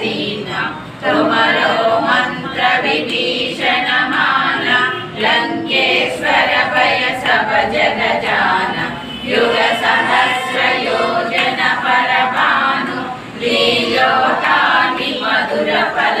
दीन तुमरो मंत्र विभीषण मान लंकेश्वर भय सब जग जान युग सहस्र योजन परमानु लीलोटानि मधुर फल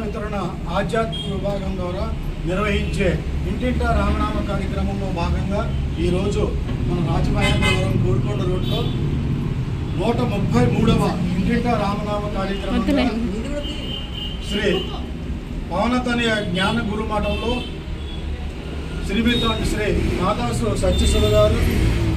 వితరణ ఆధ్యాత్మిక విభాగం ద్వారా నిర్వహించే ఇంటింటా రామనామ కార్యక్రమంలో భాగంగా ఈరోజు మన రాజమహేంద్రవరం గోల్కొండ రోడ్లో నూట ముప్పై మూడవ ఇంటింటా రామనామ కార్యక్రమం శ్రీ పవనతనయ జ్ఞాన గురు మఠంలో శ్రీమితాంటి శ్రీ మాతాసు సత్యశివ గారు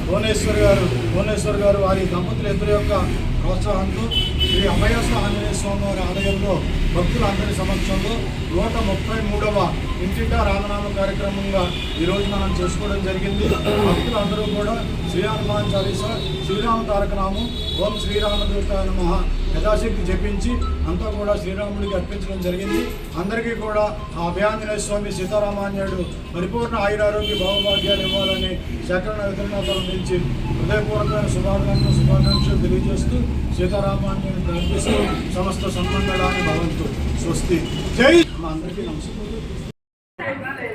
భువనేశ్వర్ గారు భువనేశ్వర్ గారు వారి దంపతులు ఇద్దరు యొక్క ప్రోత్సాహంతో శ్రీ అభయస్థ ఆంజనేయ స్వామి వారి ఆలయంలో భక్తులందరి సమక్షంలో నూట ముప్పై మూడవ ఇంటింటా రామనామ కార్యక్రమంగా ఈరోజు మనం చేసుకోవడం జరిగింది. భక్తులందరూ కూడా శ్రీ హనుమాన్ చాలీస శ్రీరామ తారకనామం ఓం శ్రీరామదూత నమ యథాశక్తి జపించి అంతా కూడా శ్రీరాముడికి అర్పించడం జరిగింది. అందరికీ కూడా ఆ అభయాంజనేయ స్వామి సీతారామాన్యుడు పరిపూర్ణ ఆయురారోగ్య భావభాగ్యాలు ఇవ్వాలని సేకరణ వితరణ నుంచి హృదయపూర్వకమైన శుభాకాంక్షలు శుభాకాంక్షలు తెలియజేస్తూ సీతారామాన్ని ప్రార్థిస్తూ సమస్త సన్మండలాన్ని భవంతు స్వస్తి. జై మా అందరికీ నమస్కారం.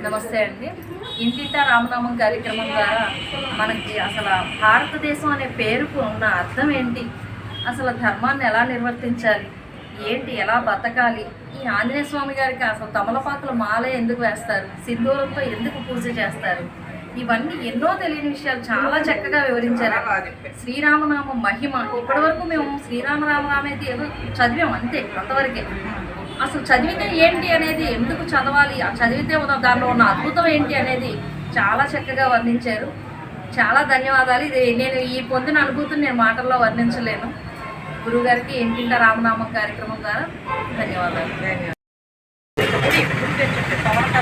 నమస్తే అండి. ఇంటింట రామనామం కార్యక్రమం ద్వారా మనకి అసలు భారతదేశం అనే పేరుకు ఉన్న అర్థం ఏంటి? అసలు ధర్మాన్ని ఎలా నిర్వర్తించాలి? ఏంటి? ఎలా బతకాలి? ఈ ఆంజనేయ స్వామి గారికి అసలు తమలపాకుల మాల ఎందుకు వేస్తారు? సింధూరంతో ఎందుకు పూజ చేస్తారు? ఇవన్నీ ఎన్నో తెలియని విషయాలు చాలా చక్కగా వివరించారు. శ్రీరామనామం మహిమ. ఇప్పటివరకు మేము శ్రీరామరామరామేది ఏదో చదివాం అంతే అంతవరకే. అసలు చదివితే ఏంటి అనేది ఎందుకు చదవాలి ఆ చదివితే ఉన్న దానిలో ఉన్న అద్భుతం ఏంటి అనేది చాలా చక్కగా వర్ణించారు. చాలా ధన్యవాదాలు. ఇది నేను ఈ పొందిన అనుభూతిని నేను మాటల్లో వర్ణించలేను. గురువుగారికి ఇంటింట రామనామం కార్యక్రమం ద్వారా ధన్యవాదాలు. పవన్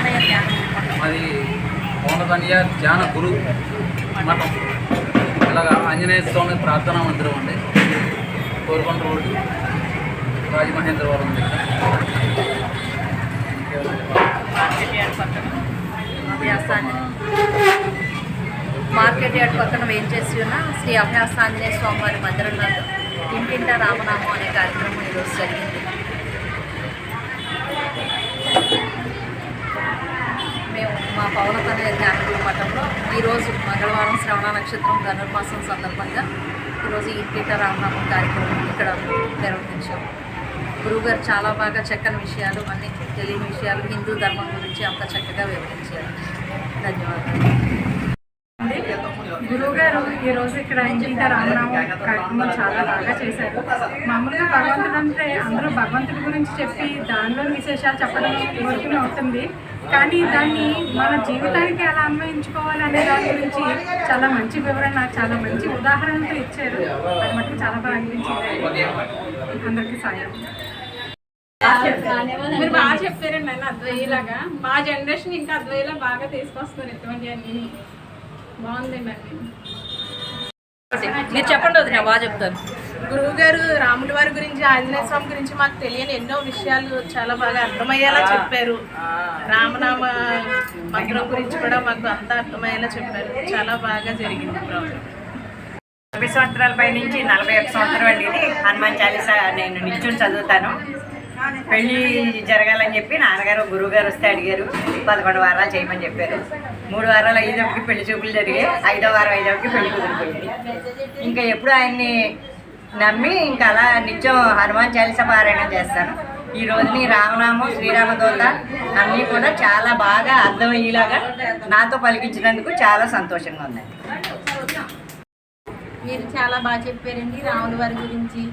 కన్నయ్య ధ్యాన గురు మఠం. అలాగా ఆంజనేయ స్వామి ప్రార్థనా మందిరం అండి. కోరుకొండ రోడ్డు. రాజమహేంద్రవరం దగ్గర. మార్కెట్ యార్డ్ పక్కన వెయిట్ మార్కెట్ పక్కన ఉన్న శ్రీ అభయాస్తాంజనేయ స్వామి వారి మందిరం నందు ఇంటింట రామనామం అనే కార్యక్రమం ఈరోజు జరిగింది. మేము మా పౌనతనయ జ్ఞానగురు మఠంలో ఈరోజు మంగళవారం శ్రవణ నక్షత్రం ధనుర్మాసం సందర్భంగా ఈరోజు ఈ రామనామం కార్యక్రమం ఇక్కడ నిర్వహించాము గురువుగారు చాలా బాగా చక్కని విషయాలు అన్ని తెలియని విషయాలు హిందూ ధర్మం గురించి అంత చక్కగా వివరించారు. ధన్యవాదాలు. గురువు గారు ఇక్కడ ఇంటింట రామనామం కార్యక్రమం చాలా బాగా చేశారు. మామూలుగా భగవంతుడు అంటే అందరూ భగవంతుడి గురించి చెప్పి దానిలో విశేషాలు చెప్పడం వరకునే ఉంటుంది. కానీ దాన్ని మన జీవితానికి ఎలా అన్వయించుకోవాలి అనే దాని గురించి చాలా మంచి వివరణ చాలా మంచి ఉదాహరణతో ఇచ్చారు. అది మటుకు చాలా బాగా అనిపించింది. అందరికీ సాయం. మీరు బాగా చెప్పారండి ఆయన అద్వయ్యలాగా మా జనరేషన్ ఇంకా అద్వయ్యలా బాగా తీసుకొస్తున్నారు ఇటువంటి అన్ని. అన్ని మీరు. చెప్పండి వదిన బాగా చెప్తాను గురువు గారు రాముల వారి గురించి ఆంజనేయ స్వామి గురించి మాకు తెలియని ఎన్నో విషయాలు చాలా బాగా అర్థమయ్యేలా చెప్పారు. రామనామ మంత్రం గురించి కూడా మాకు అంతా అర్థమయ్యేలా చెప్పారు. చాలా బాగా జరిగింది నలభై సంవత్సరాల పై నుంచి నలభై ఒక సంవత్సరం అండి ఇది. హనుమాన్ చాలీసా నేను నిల్చుని చదువుతాను. పెళ్ళి జరగాలని చెప్పి నాన్నగారు గురువు గారు వస్తే అడిగారు. పదకొండు వారాలు చేయమని చెప్పారు. మూడు వారాలు ఐదవకి పెళ్ళి చూపులు జరిగాయి. ఐదో వారం ఐదవకి పెళ్ళి కుదిరిపోయింది. ఇంకా ఎప్పుడు ఆయన్ని నమ్మి ఇంకా అలా నిత్యం హనుమాన్ చాలీస పారాయణం చేస్తాను. ఈ రోజుని రామనామం శ్రీరామదోత అన్నీ కూడా చాలా బాగా అర్థమయ్యేలాగా నాతో పలికించినందుకు చాలా సంతోషంగా ఉందండి మీరు చాలా బాగా చెప్పారండి రాముల వారి గురించి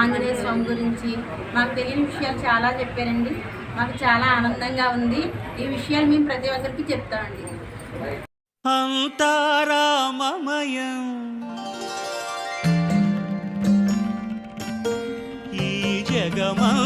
ఆంజనేయ స్వామి గురించి. మాకు తెలియని విషయాలు చాలా చెప్పారండి. మాకు చాలా ఆనందంగా ఉంది. ఈ విషయాలు మేము ప్రతి ఒక్కరికి చెప్తామండి అంతారామమయం ఈ జగమంతారామమయం